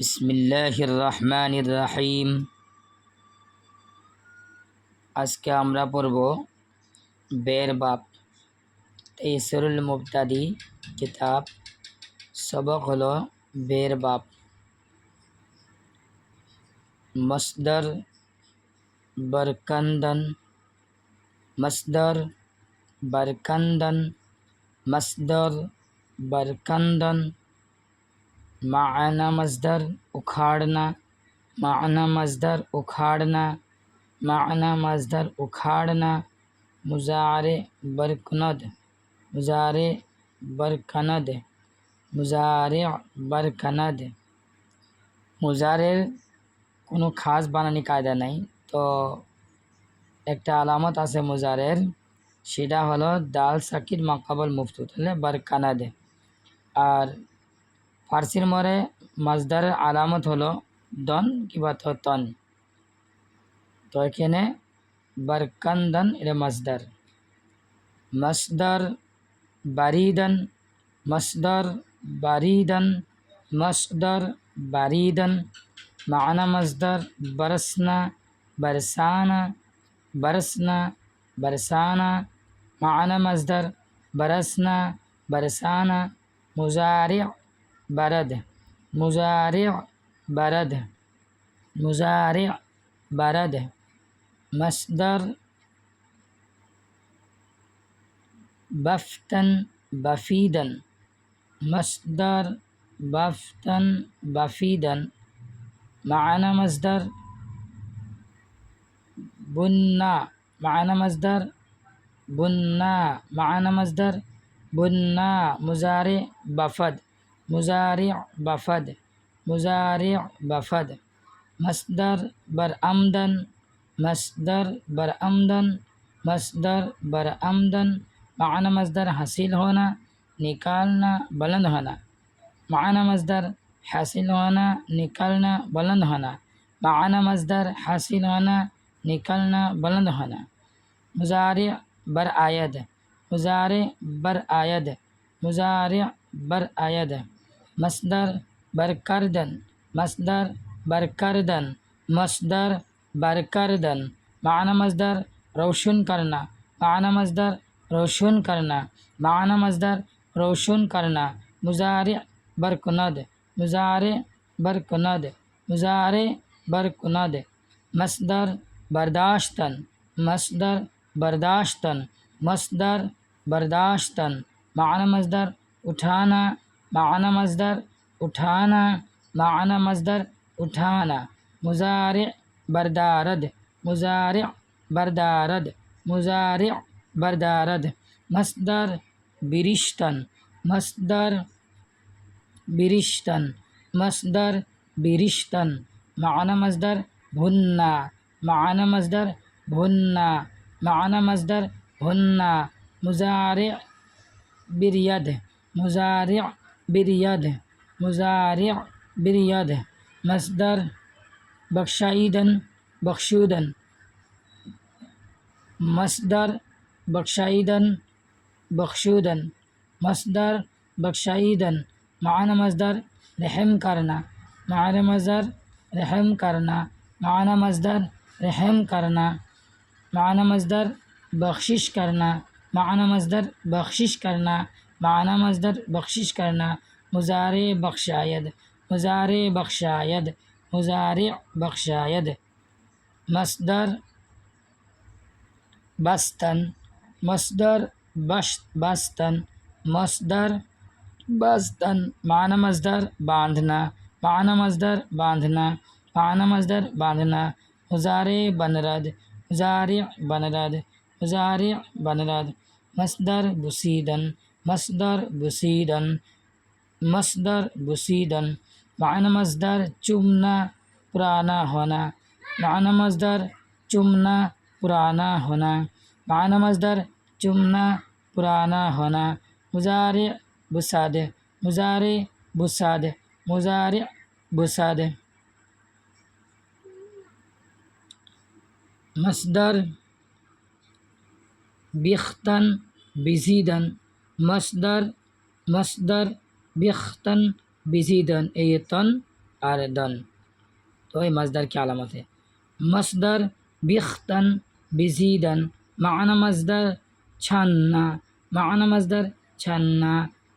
بسم الله الرحمن الرحيم আজকে আমরা পড়ব বের বাপ তেসরুল মুবতাদি কিতাব সবক হলো বের বাপ মসদর বরকন্দন মসদর বরকন্দন মসদর বরকন্দন معنی مصدر اکھاڑنا معنی مصدر اکھاڑنا معنی مصدر اکھاڑنا مزار برکند مزار برکند مزارع برکند মুজারের কোনো খাস বানানি কায়দা নাই তো একটা আলামত আছে মুজারের সেটা হলো দাল সাকির মাকাবল মুফতুত হলে বারকানাদে আর ফার্সির মরে মাজদারের আলামত হলো দন কিংবা তো তন। তো এখানে বারকান্দন এটা মাজদার। মসদার বারিদন مصدر باریدن مصدر باریدن معنی مزدر برسنا برسانا برسنا برسانا معنی مزدر برسنا برسانا مضارع برد مزارع برد مزارع برد مصدر بفتن بفیدن مصدر بفتن بفیدن معنى مصدر بنا. معنى مصدر بنا. معنى مصدر بنا. مزارع بفد. مزارع بفد مزارع بفد مصدر برآمدن مصدر برآمدن مصدر برآمدن معنی مصدر حاصل ہونا نکالنا بلند ہونا معنی مصدر حاصل ہونا نکالنا بلند ہونا معنی مصدر حاصل ہونا نکلنا بلند ہونا مزارع بر آید مزارع بر آید مزارع بر آید مصدر برکردن مصدر برکردن مصدر برکردن۔ معنی مصدر روشن کرنا، معنی مصدر روشن کرنا، معنی مصدر روشن کرنا۔ مزارع برکند مزارع برکند مزارع برکند مصدر برداشتن مصدر برداشتن مصدر برداشتن۔ معنی مصدر اٹھانا معنی مصدر اٹھانا معنی مصدر اٹھانا مزارع بردارد مزارع بردارد مزارع بردارد، مصدر برشتن مصدر برشتن مصدر برشتن معنی مصدر بھننا معنی مصدر بھننا معنی مصدر بھننا مزارع برید مزارع برید مزارع برید مصدر بخشائیدن بخشودن مصدر بخشائیدن بخشودن مصدر بخشائیدن معنی مصدر رحم کرنا معنی مصدر رحم کرنا معنی مصدر رحم کرنا معنی مصدر بخشش کرنا معنی مصدر بخشش کرنا معنی مصدر بخشش کرنا مزارع بخشاید مزارع بخشاید مزارع بخشاید۔ مصدر بستن، مصدر بشت بستن، مصدر بستن۔ معنی مصدر باندھنا، معنی مصدر باندھنا، معنی مصدر باندھنا۔ مزارع بنرد مزارع بنرد مزارع بنرد۔ مصدر بسیدن مصدر بسیدن مصدر بسیدن معنی مصدر چمنا پرانا ہونا معنی مصدر چمنا پرانا ہونا معنی مصدر چمنا پرانا ہونا مزارع بساد مزارع بساد مزارع بساد مصدر بختن بزیدن মসদার মসদার, বিখতন, বিজিদন এই তন আর দন তো এই মসদার কি আলামত মসদার, বিখতন, বিজিদন মানা মসদার, ছান্না। মানা মসদার, ছান্না।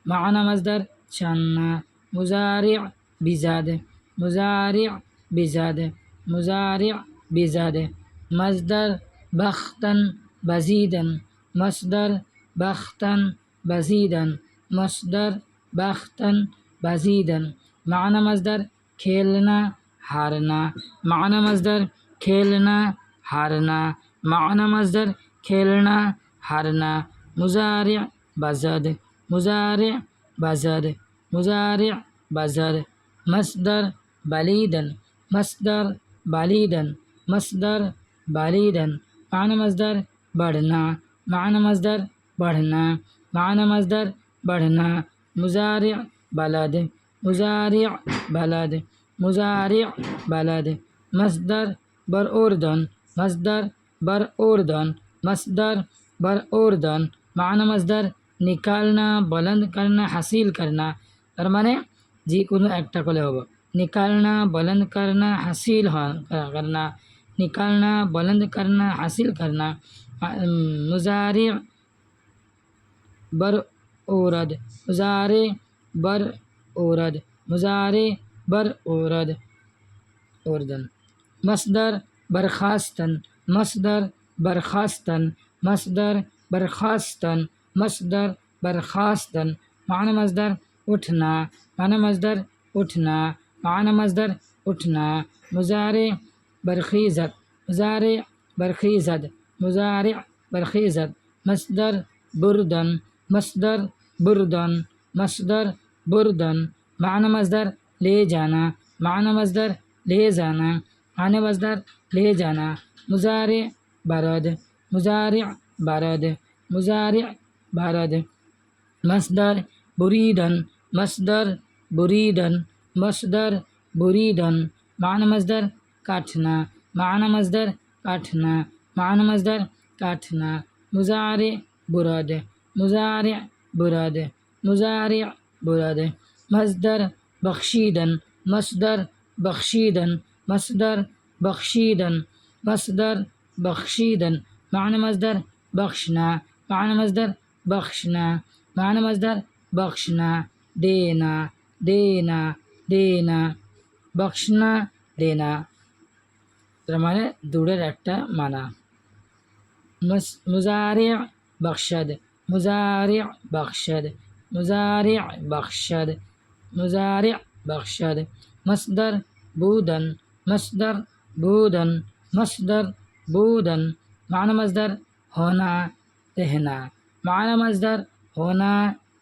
মানা মসদার, ছান্না। মুজারি বিজাদ। মুজারি বিজাদ। মুজারি বিজাদ। مصدر بختن بزيدا مصدر بختن بزیدن مصدر بختن بزیدن معنی مصدر کھیلنا، ہارنا، معنی مصدر کھیلنا، ہارنا، معنی مصدر کھیلنا، ہارنا، مضارع بزد مضارع بزد مضارع بزد، مصدر بلیدن مصدر بلیدن مصدر بلیدن معنی مصدر بڑھنا، معنی مصدر بڑھنا معنی مصدر بڑھنا مضارع بلد مضارع بلد مضارع بلد مصدر برعردن مصدر برعردن مصدر برعردن معنی مصدر নিকালনা বলন্দ করনা হাসিল করনা তার মানে যে কোনো একটা করলে হবে নিকালনা বলন্দ করনা হাসিল করনা نکالنا بلند کرنا حاصل کرنا مضارع بر اورد۔ مضارع بر اورد۔ مضارع بر اورد۔ اردن مصدر برخاستن۔ مصدر برخاستن۔ مصدر برخاستن۔ مصدر برخاستن۔ معنی مصدر اٹھنا۔ معنی مصدر اٹھنا۔ معنی مصدر اٹھنا۔ مضارع برخیزت۔ مضارع برخیزت۔ مضارع برخیزت۔ مصدر بردن۔ مصدر بردن مصدر بردن، معنی مصدر لے جانا، معنی مصدر لے جانا، معنی مصدر لے جانا مزارع برد مزارع برد مزارع برد، مصدر بریدن مصدر بریدن مصدر بریدن، معنی مصدر کاٹنا، معنی مصدر کاٹنا، معنی مصدر کاٹنا مزارع برد Muzari' burada. Muzari' burada. Mazdar bakşiden. Masdar bakşiden. Masdar bakşiden. Masdar bakşiden. Ma'na mazdar bakşna. Ma'na mazdar bakşna. Ma'na mazdar bakşna. Dena. Dena. Dena. Bakşna. Dena. তার মানে দূরের একটা মানা মুজারিয়া বাকশাদ مزارع بخشد مزارع بخشد مزارع بخشد مصدر بودن مصدر بودن مصدر بودن معنی مصدر ہونا رہنا معنی مصدر ہونا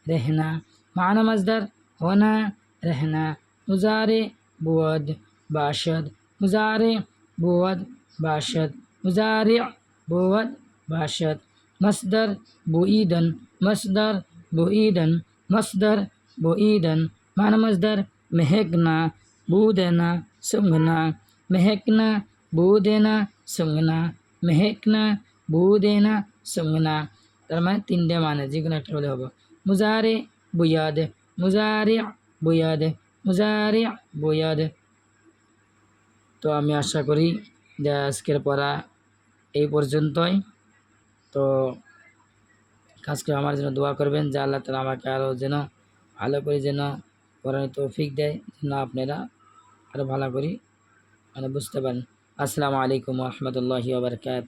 رہنا معنی مصدر ہونا رہنا مزارع بود باشد مزارع بود باشد مضارع بود باشد مصدر بوئیدن مصدر بوئیدن مصدر بوئیدن معنی مصدر مہکنا بو دینا سنگنا مہکنا بو دینا سنگنا مہکنا بو دینا سنگنا তার মানে তিনটে মানে যে কোনো একটা হলে হবে মুজারে বুয়াদ মুজারে বুয়াদ মুজারে বুয়াদ তো আমি আশা করি যে আজকের পড়া এই পর্যন্তই তো আজকে আমার জন্য দোয়া করবেন যে আল্লাহ তালা আমাকে আরও যেন ভালো করে যেন পড়ানোর তৌফিক দেয়, যেন আপনারা আরও ভালো করে মানে বুঝতে পারেন। আসসালামু আলাইকুম রহমতুল্লাহি আবরকাত